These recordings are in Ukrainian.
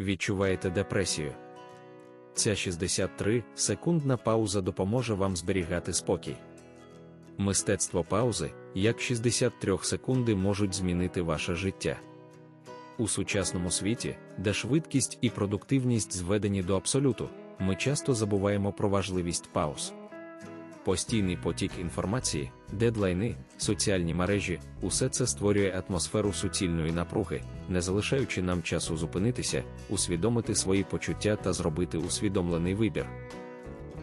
відчуваєте депресію. Ця 63 секундна пауза допоможе вам зберігати спокій. Мистецтво паузи, як 63 секунди можуть змінити ваше життя. У сучасному світі, де швидкість і продуктивність зведені до абсолюту, ми часто забуваємо про важливість пауз. Постійний потік інформації, дедлайни, соціальні мережі усе це створює атмосферу суцільної напруги, не залишаючи нам часу зупинитися, усвідомити свої почуття та зробити усвідомлений вибір.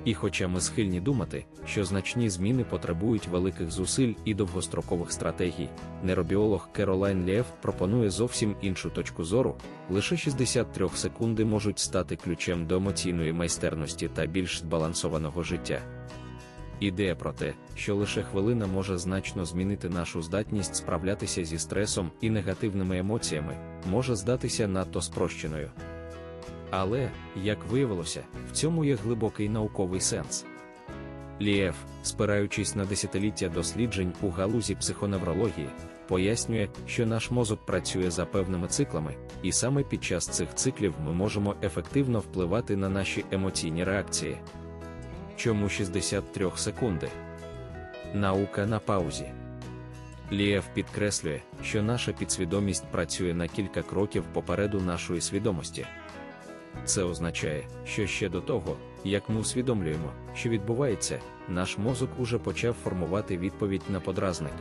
І хоча ми схильні думати, що значні зміни потребують великих зусиль і довгострокових стратегій, нейробіолог Керолайн Лєв пропонує зовсім іншу точку зору, лише 63 секунди можуть стати ключем до емоційної майстерності та більш збалансованого життя. Ідея про те, що лише хвилина може значно змінити нашу здатність справлятися зі стресом і негативними емоціями, може здатися надто спрощеною. Але, як виявилося, в цьому є глибокий науковий сенс. Лієв, спираючись на десятиліття досліджень у галузі психоневрології, пояснює, що наш мозок працює за певними циклами, і саме під час цих циклів ми можемо ефективно впливати на наші емоційні реакції. Чому 63 секунди? Наука на паузі. Лієв підкреслює, що наша підсвідомість працює на кілька кроків попереду нашої свідомості. Це означає, що ще до того, як ми усвідомлюємо, що відбувається, наш мозок уже почав формувати відповідь на подразник.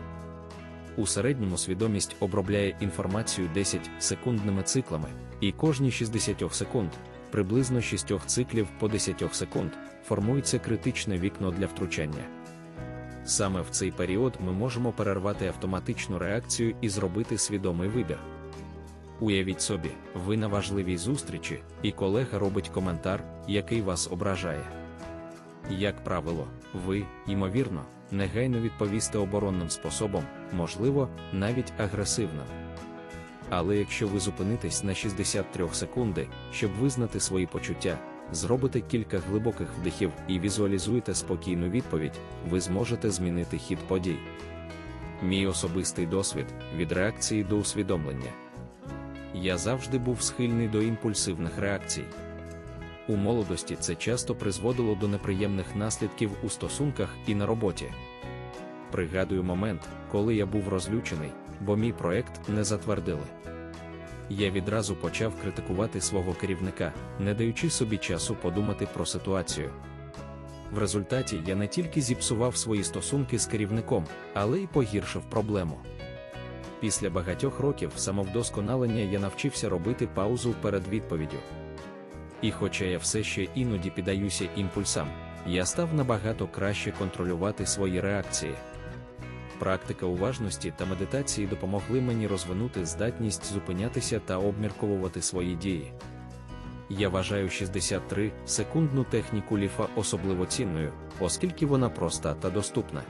У середньому свідомість обробляє інформацію 10 секундними циклами, і кожні 60 секунд, приблизно 6 циклів по 10 секунд, формується критичне вікно для втручання. Саме в цей період ми можемо перервати автоматичну реакцію і зробити свідомий вибір. Уявіть собі, ви на важливій зустрічі, і колега робить коментар, який вас ображає. Як правило, ви, ймовірно, негайно відповісте оборонним способом, можливо, навіть агресивно. Але якщо ви зупинитесь на 63 секунди, щоб визнати свої почуття, зробите кілька глибоких вдихів і візуалізуєте спокійну відповідь, ви зможете змінити хід подій. Мій особистий досвід від реакції до усвідомлення. Я завжди був схильний до імпульсивних реакцій. У молодості це часто призводило до неприємних наслідків у стосунках і на роботі. Пригадую момент, коли я був розлючений, бо мій проект не затвердили. Я відразу почав критикувати свого керівника, не даючи собі часу подумати про ситуацію. В результаті я не тільки зіпсував свої стосунки з керівником, але й погіршив проблему. Після багатьох років самовдосконалення я навчився робити паузу перед відповіддю. І хоча я все ще іноді піддаюся імпульсам, я став набагато краще контролювати свої реакції. Практика уважності та медитації допомогли мені розвинути здатність зупинятися та обмірковувати свої дії. Я вважаю 63 секундну техніку ліфа особливо цінною, оскільки вона проста та доступна.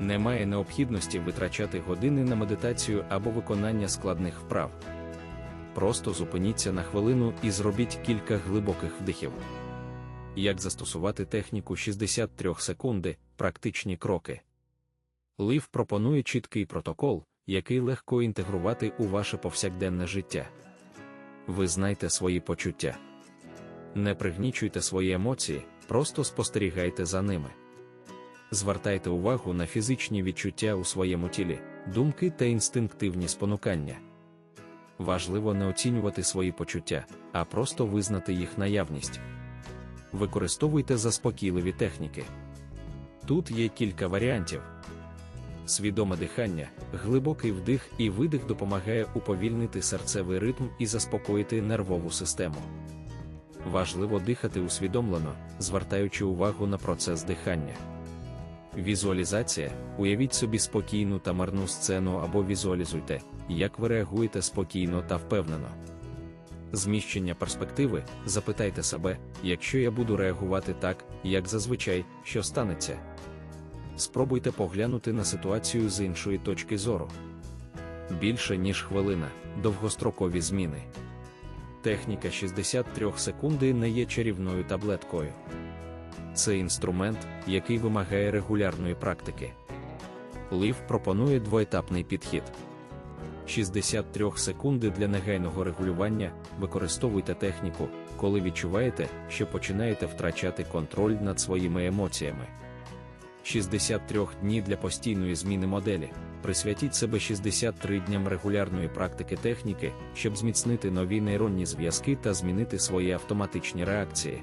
Немає необхідності витрачати години на медитацію або виконання складних вправ. Просто зупиніться на хвилину і зробіть кілька глибоких вдихів. Як застосувати техніку 63 секунди, практичні кроки. Лів пропонує чіткий протокол, який легко інтегрувати у ваше повсякденне життя. Ви знайте свої почуття. Не пригнічуйте свої емоції, просто спостерігайте за ними. Звертайте увагу на фізичні відчуття у своєму тілі, думки та інстинктивні спонукання. Важливо не оцінювати свої почуття, а просто визнати їх наявність. Використовуйте заспокійливі техніки. Тут є кілька варіантів. Свідоме дихання, глибокий вдих і видих допомагає уповільнити серцевий ритм і заспокоїти нервову систему. Важливо дихати усвідомлено, звертаючи увагу на процес дихання. Візуалізація уявіть собі спокійну та марну сцену або візуалізуйте, як ви реагуєте спокійно та впевнено. Зміщення перспективи, запитайте себе, якщо я буду реагувати так, як зазвичай, що станеться. Спробуйте поглянути на ситуацію з іншої точки зору. Більше ніж хвилина, довгострокові зміни. Техніка 63 секунди не є чарівною таблеткою. Це інструмент, який вимагає регулярної практики. Лів пропонує двоетапний підхід. 63 секунди для негайного регулювання. Використовуйте техніку, коли відчуваєте, що починаєте втрачати контроль над своїми емоціями. 63 дні для постійної зміни моделі. Присвятіть себе 63 дням регулярної практики техніки, щоб зміцнити нові нейронні зв'язки та змінити свої автоматичні реакції.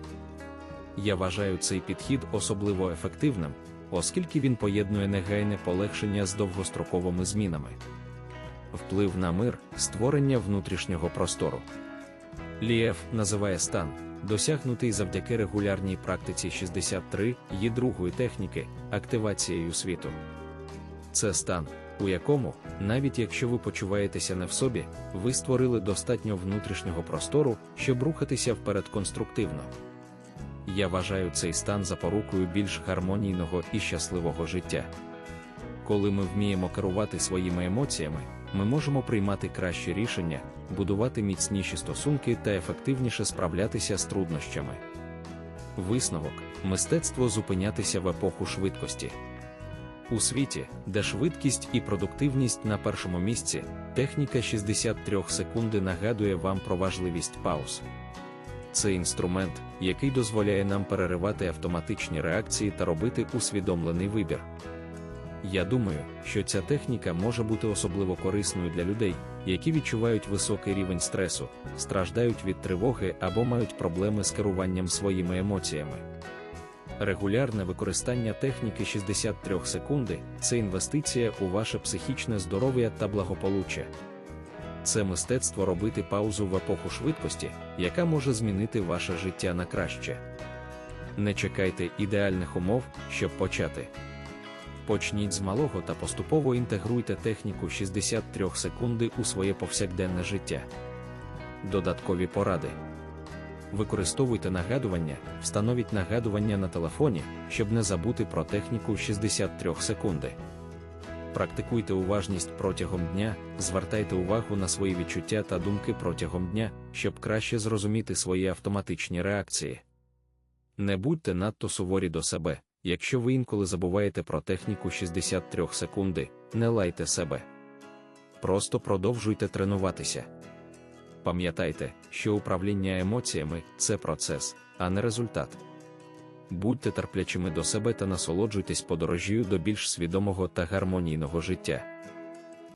Я вважаю цей підхід особливо ефективним, оскільки він поєднує негайне полегшення з довгостроковими змінами. Вплив на мир, створення внутрішнього простору. Лієв називає стан, досягнутий завдяки регулярній практиці 63 її другої техніки, активацією світу. Це стан, у якому, навіть якщо ви почуваєтеся не в собі, ви створили достатньо внутрішнього простору, щоб рухатися вперед конструктивно. Я вважаю цей стан запорукою більш гармонійного і щасливого життя. Коли ми вміємо керувати своїми емоціями, ми можемо приймати кращі рішення, будувати міцніші стосунки та ефективніше справлятися з труднощами. Висновок мистецтво зупинятися в епоху швидкості. У світі, де швидкість і продуктивність на першому місці, техніка 63 секунди нагадує вам про важливість пауз. Це інструмент, який дозволяє нам переривати автоматичні реакції та робити усвідомлений вибір. Я думаю, що ця техніка може бути особливо корисною для людей, які відчувають високий рівень стресу, страждають від тривоги або мають проблеми з керуванням своїми емоціями. Регулярне використання техніки 63 секунди це інвестиція у ваше психічне здоров'я та благополуччя. Це мистецтво робити паузу в епоху швидкості, яка може змінити ваше життя на краще. Не чекайте ідеальних умов, щоб почати. Почніть з малого та поступово інтегруйте техніку 63 секунди у своє повсякденне життя. Додаткові поради. Використовуйте нагадування, встановіть нагадування на телефоні, щоб не забути про техніку 63 секунди. Практикуйте уважність протягом дня, звертайте увагу на свої відчуття та думки протягом дня, щоб краще зрозуміти свої автоматичні реакції. Не будьте надто суворі до себе, якщо ви інколи забуваєте про техніку 63 секунди, не лайте себе. Просто продовжуйте тренуватися. Пам'ятайте, що управління емоціями це процес, а не результат. Будьте терплячими до себе та насолоджуйтесь подорожжю до більш свідомого та гармонійного життя.